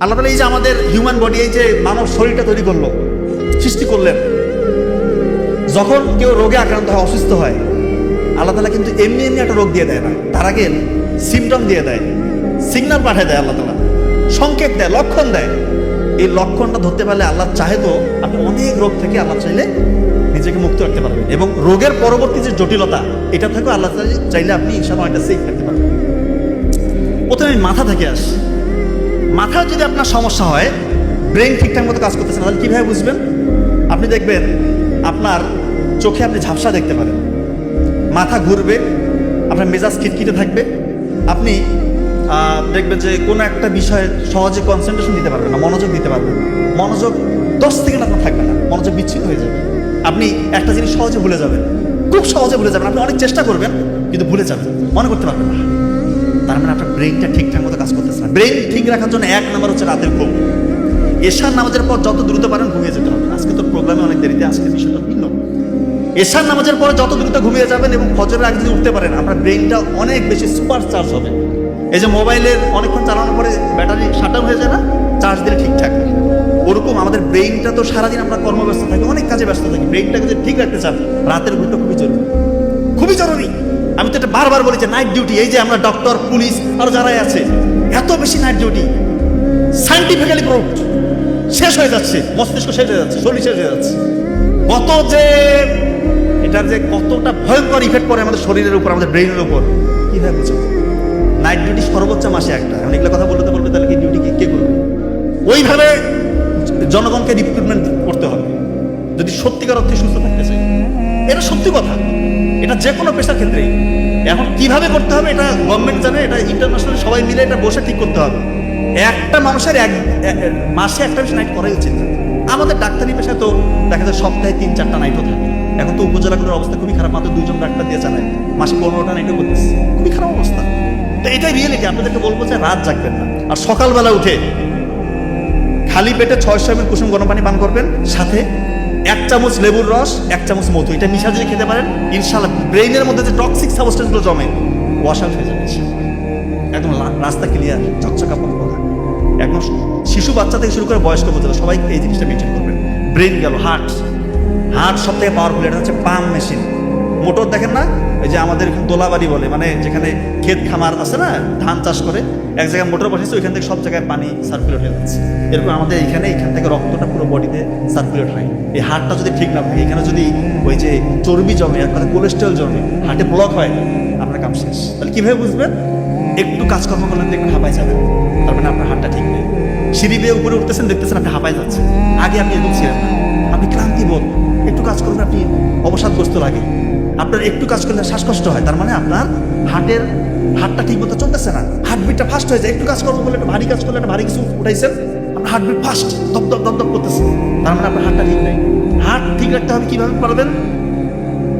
আল্লাহ তালা এই যে আমাদের হিউম্যান বডি এই যে মানব শরীরটা তৈরি করল, সৃষ্টি করলেন। যখন কেউ রোগে আক্রান্ত হয়, অসুস্থ হয়, আল্লাহ তালা কিন্তু এমনি এমনি একটা রোগ দিয়ে দেয় না। তার আগে সিমটম দিয়ে দেয় সিগন্যাল পাঠিয়ে দেয় আল্লাহ তালা সংকেত দেয়, লক্ষণ দেয়। এই লক্ষণটা ধরতে পারলে আল্লাহ চাহে তো আপনি অনেক রোগ থেকে আল্লাহ চাইলে নিজেকে মুক্ত রাখতে পারবেন। এবং রোগের পরবর্তী যে জটিলতা, এটা থেকেও আল্লাহ চাইলে- আপনি ইনশাল্লাহ একটা সেফ থাকতে পারবেন। প্রথমে মাথা থেকে আসি। মাথায় যদি আপনার সমস্যা হয় ব্রেন ঠিকঠাক মতো কাজ করতেছে তাহলে কীভাবে বুঝবেন? আপনি দেখবেন আপনার চোখে আপনি ঝাপসা দেখতে পারেন। মাথা ঘুরবে, আপনার মেজাজ খিটখিটে থাকবে। আপনি দেখবেন যে কোনো একটা বিষয়ে সহজে কনসেন্ট্রেশন দিতে পারবেন না, মনোযোগ দিতে পারবেন মনোযোগ দশ সেকেন্ড আপনার থাকবে না, মনোযোগ বিচ্ছিন্ন হয়ে যাবে। আপনি একটা জিনিস সহজে ভুলে যাবেন। খুব সহজে ভুলে যাবেন, আপনি অনেক চেষ্টা করবেন, কিন্তু ভুলে যাবেন, মনে করতে পারবেন না। তার মানে আপনার ব্রেনটা ঠিকঠাক মতো কাজ করতেছে না। ব্রেন ঠিক রাখার জন্য এক নাম্বার হচ্ছে রাতের ঘুম। এশার নামাজের পর যত দ্রুত পারেন ঘুমিয়ে যেতে হবে। আজকে তো প্রোগ্রামে অনেক দেরিতে, আজকে বিষয়টা ভিন্ন। এশার নামাজের পরে যত দ্রুত ঘুমিয়ে যাবেন এবং ফজরের আগে যদি উঠতে পারেন, আপনার ব্রেনটা অনেক বেশি সুপার চার্জ হবে। এই যে মোবাইলের অনেকক্ষণ চালানোর পরে ব্যাটারি শাটার হয়ে যায় না চার্জ দিলে ঠিকঠাক। ওরকম আমাদের ব্রেইনটা তো সারাদিন আমরা কর্মব্যস্ত থাকি, অনেক কাজে ব্যস্ত থাকি। ব্রেইনটাকে যদি ঠিক রাখতে চান, রাতের ঘুমটা খুবই জরুরি। আমি তো এটা বারবার বলি যে নাইট ডিউটি এই যে আমরা ডক্টর পুলিশ আরও যারাই আছে, এত বেশি নাইট ডিউটি সাইন্টিফিক্যালি প্রুভড শেষ হয়ে যাচ্ছে, মস্তিষ্ক শেষ হয়ে যাচ্ছে, শরীর শেষ হয়ে যাচ্ছে। কত যে এটার যে কতটা ভয়ঙ্কর ইফেক্ট পড়ে আমাদের শরীরের উপর, আমাদের ব্রেইনের উপর কীভাবে বুঝো? নাইট ডিউটি সর্বোচ্চ মাসে একটা, এখন এগুলো কথা বলতে বলবে, তাহলে কি ডিউটি কে করবে? ওইভাবে জনগণকে রিক্রুটমেন্ট করতে হবে, যদি সত্যিকার অর্থে সুস্থ থাকতে চাই। এটা সত্যি কথা। এটা যে কোনো পেশার ক্ষেত্রেই। এখন কীভাবে করতে হবে এটা গভর্নমেন্ট জানে, এটা ইন্টারন্যাশনাল সবাই মিলে এটা বসে ঠিক করতে হবে। একটা মানুষের এক মাসে একটা বেশি নাইট করাই উচিত আমাদের ডাক্তারি পেশায় তো দেখা যায় সপ্তাহে তিন চারটা নাইটও থাকে। এখন তো উপজেলাগুলোর অবস্থা খুবই খারাপ, মাত্র দুইজন ডাক্তার দিয়ে চালায়। মাসে পনেরোটা নাইটও করতেছে। খুবই খারাপ অবস্থা। তো এটাই রিয়েলিটি আপনাদেরকে বলব যে রাত জাগবেন না। আর সকালবেলা উঠে খালি পেটে ছয়শো এমএল কুসুম গরম পানি পান করবেন, সাথে এক চামচ লেবুর রস, এক চামচ মধু। এটা মিশা যদি খেতে পারেন ইনশাল্লাহ ব্রেইনের মধ্যে যে টক্সিক সাবস্টেন্সগুলো জমে ওয়াশ আউট হয়ে যাবে একদম রাস্তা ক্লিয়ার চকচকা কথা একদম শিশু বাচ্চা থেকে শুরু করে বয়স্ক পর্যন্ত সবাই এই জিনিসটা মেনটেন করবেন। ব্রেন গেল হার্ট হার্ট সব থেকে পাওয়ারফুল এটা হচ্ছে পাম্প মেশিন মোটর দেখেন না? এই যে আমাদের এখানে দোলাবাড়ি বলে মানে যেখানে ক্ষেত খামার আছে না, ধান চাষ করে, এক জায়গায় মোটর বসেছে, ওইখান থেকে সব জায়গায় পানি সার্কুলেট হয়ে যাচ্ছে। এরকম আমাদের এখানে, এখান থেকে রক্তটা পুরো বডিতে সার্কুলেট হয়। এই হার্টটা যদি ঠিক না থাকে, এখানে যদি ওই যে চর্বি জমে কথা কোলেস্ট্রল জমে, হার্টে ব্লক হয়, আপনার কাম শেষ। তাহলে কীভাবে বুঝবেন? একটু কাজকর্ম করলে আপনি একটু হাঁপায় যাবেন। তার মানে আপনার হাতটা ঠিক নেই। সিঁড়ি বেয়ে উপরে উঠতেছেন, দেখতেছেন আপনি হাঁপায় যাচ্ছেন। আগে আপনি এরকম ছিলেন না। আপনি ক্লান্তি বোধ। একটু কাজ করলে আপনি অবসাদগ্রস্ত লাগে। আপনার একটু কাজ করলে শ্বাসকষ্ট হয়, তার মানে আপনার হার্টের হার্টটা ঠিক মতো চলতেছে না। হার্টবিটটা ফাস্ট হয়ে যায়, একটু কাজ করব বলে একটা ভারী কাজ করলে একটা ভারী কিছু উঠাইছেন, আপনার হার্টবিট ফাস্ট দপ দপ দপ দপ করতেছে। তার মানে আপনার হার্টটা ঠিক নেই। হার্ট ঠিক রাখতে হবে কীভাবে পারবেন?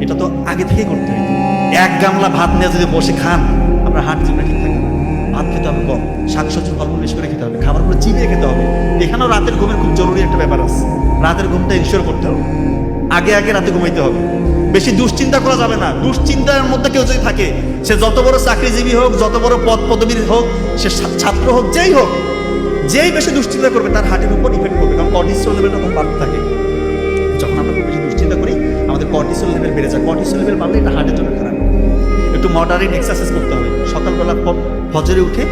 এটা তো আগে থেকে করতে হয় এক গামলা ভাত নিয়ে যদি বসে খান, আপনার হার্ট জীবনে ঠিক থাকবে না। ভাত খেতে হবে কম, শাকসবজি ফলমূল বেশি করে খেতে হবে খাবারগুলো চিবিয়ে খেতে হবে। এখানেও রাতের ঘুমের খুব জরুরি একটা ব্যাপার আছে। রাতের ঘুমটা ইনশিওর করতে হবে। আগে আগে রাতে ঘুমাইতে হবে। বেশি দুশ্চিন্তা করা যাবে না। দুশ্চিন্তার মধ্যে কেউ যদি থাকে, সে যত বড় চাকরিজীবী হোক, যত বড় পদ পদবীর হোক, সে ছাত্র হোক, যেই হোক, যেই বেশি দুশ্চিন্তা করবে, তার হার্টের উপর ইফেক্ট করবে কারণ কর্টিসল লেভেলটা তখন বাড়তে থাকে। যখন আমরা খুব বেশি দুশ্চিন্তা করি, আমাদের কর্টিসল লেভেল বেড়ে যায়। কর্টিসল লেভেল বাড়লে এটা হার্টের জন্য খারাপ। একটু মডারেট এক্সারসাইজ করতে হবে। সকালবেলা ফজরে উঠে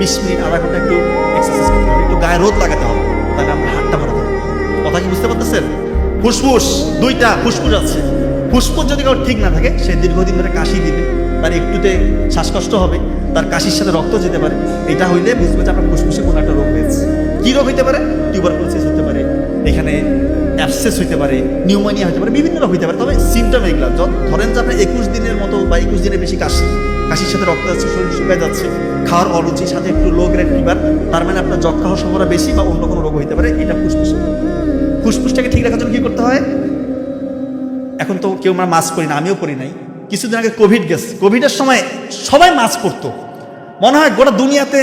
বিশ মিনিট, আধা ঘণ্টা একটু এক্সারসাইজ করতে হবে। একটু গায়ে রোদ লাগাতে হবে, তাহলে আমরা হাতটা থাকবে কথা কি বুঝতে পারতেছেন? ফুসফুস, দুইটা ফুসফুস আছে। ফুসফুস যদি কারও ঠিক না থাকে, সে দীর্ঘদিন ধরে কাশি দিবে। তার একটুতে শ্বাসকষ্ট হবে, তার কাশির সাথে রক্ত যেতে পারে। এটা হইলে বুঝবে যে আপনার ফুসফুসে কোনো একটা রোগ হয়েছে। কী রোগ হইতে পারে? টিউবারকুলোসিস হতে পারে, এখানে অ্যাবসেস হইতে পারে, নিউমোনিয়া হতে পারে, বিভিন্ন রোগ হইতে পারে। তবে সিমটম এগুলো য- ধরেন যে আপনার একুশ দিনের মতো বা একুশ দিনের বেশি কাশি, কাশির সাথে রক্ত যাচ্ছে, শরীর শুকায় যাচ্ছে, খাওয়ার অরুচির সাথে একটু লো গ্রেড ফিভার তার মানে আপনার যক্ষা হওয়ার সম্ভাবনা বেশি বা অন্য কোনো রোগ হইতে পারে, এটা ফুসফুস। ফুসফুসটাকে ঠিক রাখার জন্য কী করতে এখন তো কেউ আমরা মাস্ক পরি না, আমিও পরি নাই। কিছুদিন আগে কোভিড গেছে। কোভিডের সময় সবাই মাস্ক পরতো। মনে হয় গোটা দুনিয়াতে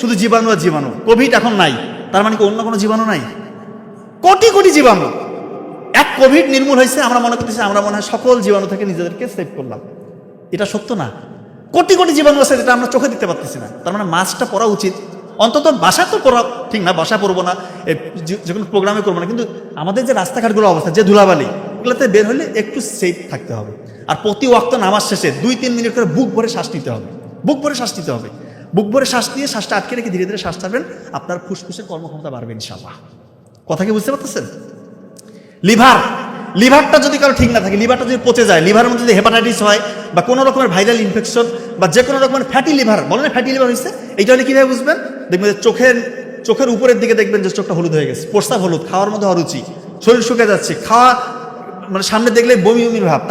শুধু জীবাণু আর জীবাণু। কোভিড এখন নাই। তার মানে কি অন্য কোনো জীবাণু নাই? কোটি কোটি জীবাণু। এক কোভিড নির্মূল হয়েছে, আমরা মনে করতেছি, আমরা মনে হয় সকল জীবাণু থেকে নিজেদেরকে সেভ করলাম। এটা সত্য না। কোটি কোটি জীবাণু আছে যেটা আমরা চোখে দিতে পারতেছি না। তার মানে মাস্কটা পরা উচিত। অন্তত বাসা তো পড়া ঠিক না, বাসা পরবো না। যে কোনো প্রোগ্রামে করব না। কিন্তু আমাদের যে রাস্তাঘাটগুলো অবস্থা, যে ধুলাবালি এগুলোতে বের হলে একটু সেফ থাকতে হবে। আর প্রতি ওয়াক্ত নামাজ শেষে দুই, তিন মিনিট করে বুক ভরে শ্বাস নিতে হবে। বুক ভরে শ্বাস নিতে হবে। বুক ভরে শ্বাস নিয়ে শ্বাসটা আটকে রেখে ধীরে ধীরে শ্বাস ছাড়বেন, আপনার ফুসফুসের কর্মক্ষমতা বাড়বে ইনশাল্লাহ কথা কি বুঝতে পারতেছেন? লিভার, লিভারটা যদি কারও ঠিক না থাকে, লিভারটা যদি পচে যায়, লিভারের মধ্যে যদি হেপাটাইটিস হয় বা কোনো রকমের ভাইরাল ইনফেকশন বা যে কোনো রকমের ফ্যাটি লিভার বলে না ফ্যাটি লিভার হয়েছে এইটা হলে কীভাবে বুঝবেন? দেখবেন যে চোখের চোখের উপরের দিকে দেখবেন যে চোখটা হলুদ হয়ে গেছে। প্রস্তাব হলুদ, খাওয়ার মধ্যে অরুচি, শরীর শুকে যাচ্ছে, খাওয়া মানে সামনে দেখলে বমি বমি ভাব। তার